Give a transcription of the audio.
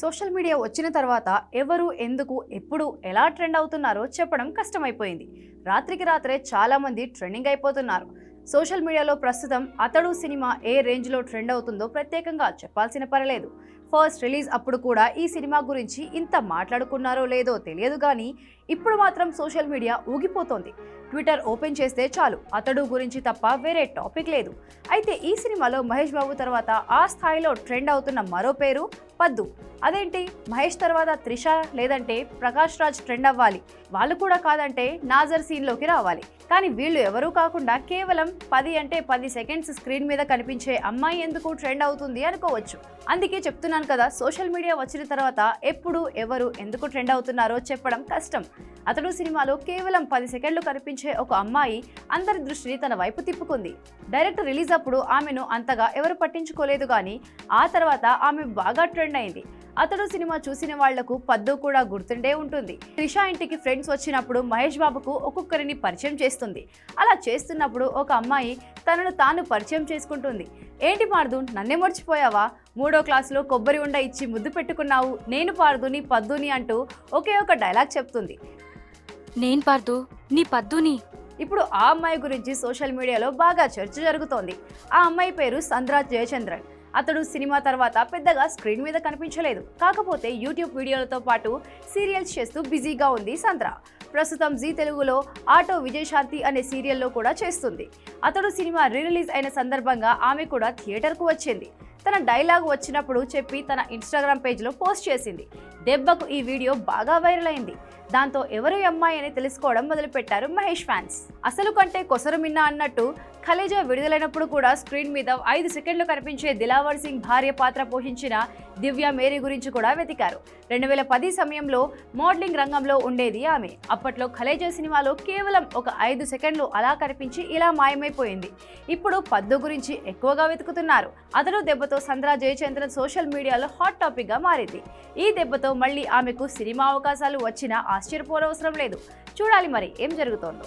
Social media వచ్చిన తర్వాత ఎవరు ఎందుకు ఎప్పుడు ఎలా ట్రెండ్ అవుతున్నారో చెప్పడం కష్టమైపోయింది. రాత్రికి రాత్రే చాలామంది ట్రెండింగ్ అయిపోతున్నారు. సోషల్ మీడియాలో ప్రస్తుతం అతడు సినిమా ఏ రేంజ్లో ట్రెండ్ అవుతుందో ప్రత్యేకంగా చెప్పాల్సిన పనిలేదు ఫస్ట్ రిలీజ్ అప్పుడు కూడా ఈ సినిమా గురించి ఇంత మాట్లాడుకున్నారో లేదో తెలియదు కానీ ఇప్పుడు మాత్రం సోషల్ మీడియా ఊగిపోతోంది. ట్విట్టర్ ఓపెన్ చేస్తే చాలు అతడు గురించి తప్ప వేరే టాపిక్ లేదు. అయితే ఈ సినిమాలో మహేష్ బాబు తర్వాత ఆ స్థాయిలో ట్రెండ్ అవుతున్న మరో పేరు పద్దు. అదేంటి? మహేష్ తర్వాత త్రిష లేదంటే ప్రకాష్ రాజ్ ట్రెండ్ అవ్వాలి. వాళ్ళు కూడా కాదంటే నాజర్ సీన్లోకి రావాలి. కానీ వీళ్ళు ఎవరూ కాకుండా కేవలం పది అంటే పది సెకండ్స్ స్క్రీన్ మీద కనిపించే అమ్మాయి ఎందుకు ట్రెండ్ అవుతుంది అనుకోవచ్చు. అందుకే చెప్తున్నా చెప్తున్నాను కదా సోషల్ మీడియా వచ్చిన తర్వాత ఎప్పుడు ఎవరు ఎందుకు ట్రెండ్ అవుతున్నారో చెప్పడం కష్టం. అతడు సినిమాలో కేవలం పది సెకండ్లు కనిపించే ఒక అమ్మాయి అందరి దృష్టిని తన వైపు తిప్పుకుంది. డైరెక్ట్ రిలీజ్ అప్పుడు ఆమెను అంతగా ఎవరు పట్టించుకోలేదు కానీ ఆ తర్వాత ఆమె బాగా ట్రెండ్ అయింది. అతడు సినిమా చూసిన వాళ్ళకు పద్దు కూడా గుర్తుండే ఉంటుంది. త్రిష ఇంటికి ఫ్రెండ్స్ వచ్చినప్పుడు మహేష్ బాబుకు ఒక్కొక్కరిని పరిచయం చేస్తుంది. అలా చేస్తున్నప్పుడు ఒక అమ్మాయి తనను తాను పరిచయం చేసుకుంటుంది. ఏంటి పార్దు నన్నే మర్చిపోయావా? మూడో క్లాసులో కొబ్బరి ఉండ ఇచ్చి ముద్దు పెట్టుకున్నావు. నేను పార్దుని పద్దుని అంటూ ఒకే ఒక డైలాగ్ చెప్తుంది. నేను పార్దు నీ పద్దుని. ఇప్పుడు ఆ అమ్మాయి గురించి సోషల్ మీడియాలో బాగా చర్చ జరుగుతోంది. ఆ అమ్మాయి పేరు సంద్రా జయచంద్రన్. అతడు సినిమా తర్వాత పెద్దగా స్క్రీన్ మీద కనిపించలేదు. కాకపోతే యూట్యూబ్ వీడియోలతో పాటు సీరియల్స్ చేస్తూ బిజీగా ఉంది సంద్ర ప్రస్తుతం జీ తెలుగులో ఆటో విజయశాంతి అనే సీరియల్లో కూడా చేస్తుంది. అతడు సినిమా రిలీజ్ అయిన సందర్భంగా ఆమె కూడా థియేటర్కు వచ్చింది. తన డైలాగ్ వచ్చినప్పుడు చెప్పి తన ఇన్స్టాగ్రామ్ పేజ్లో పోస్ట్ చేసింది. దెబ్బకు ఈ వీడియో బాగా వైరల్ అయింది. దాంతో ఎవరు ఈ అమ్మాయి అని తెలుసుకోవడం మొదలుపెట్టారు మహేష్ ఫ్యాన్స్. అసలు కంటే కొసరు మిన్న అన్నట్టు ఖలేజా విడుదలైనప్పుడు కూడా స్క్రీన్ మీద ఐదు సెకండ్లు కనిపించే దిలావర్ సింగ్ భార్య పాత్ర పోషించిన దివ్య మేరీ గురించి కూడా వెతికారు. రెండు వేల పది సమయంలో మోడలింగ్ రంగంలో ఉండేది ఆమె. అప్పట్లో ఖలేజా సినిమాలో కేవలం ఒక ఐదు సెకండ్లు అలా కనిపించి ఇలా మాయమైపోయింది. ఇప్పుడు పద్దు గురించి ఎక్కువగా వెతుకుతున్నారు. అతడు దెబ్బతో సంద్రా జయచంద్రన్ సోషల్ మీడియాలో హాట్ టాపిక్గా మారింది. ఈ దెబ్బతో మళ్ళీ ఆమెకు సినిమా అవకాశాలు వచ్చినా ఆశ్చర్యపోనవసరం లేదు. చూడాలి మరి ఏం జరుగుతోందో.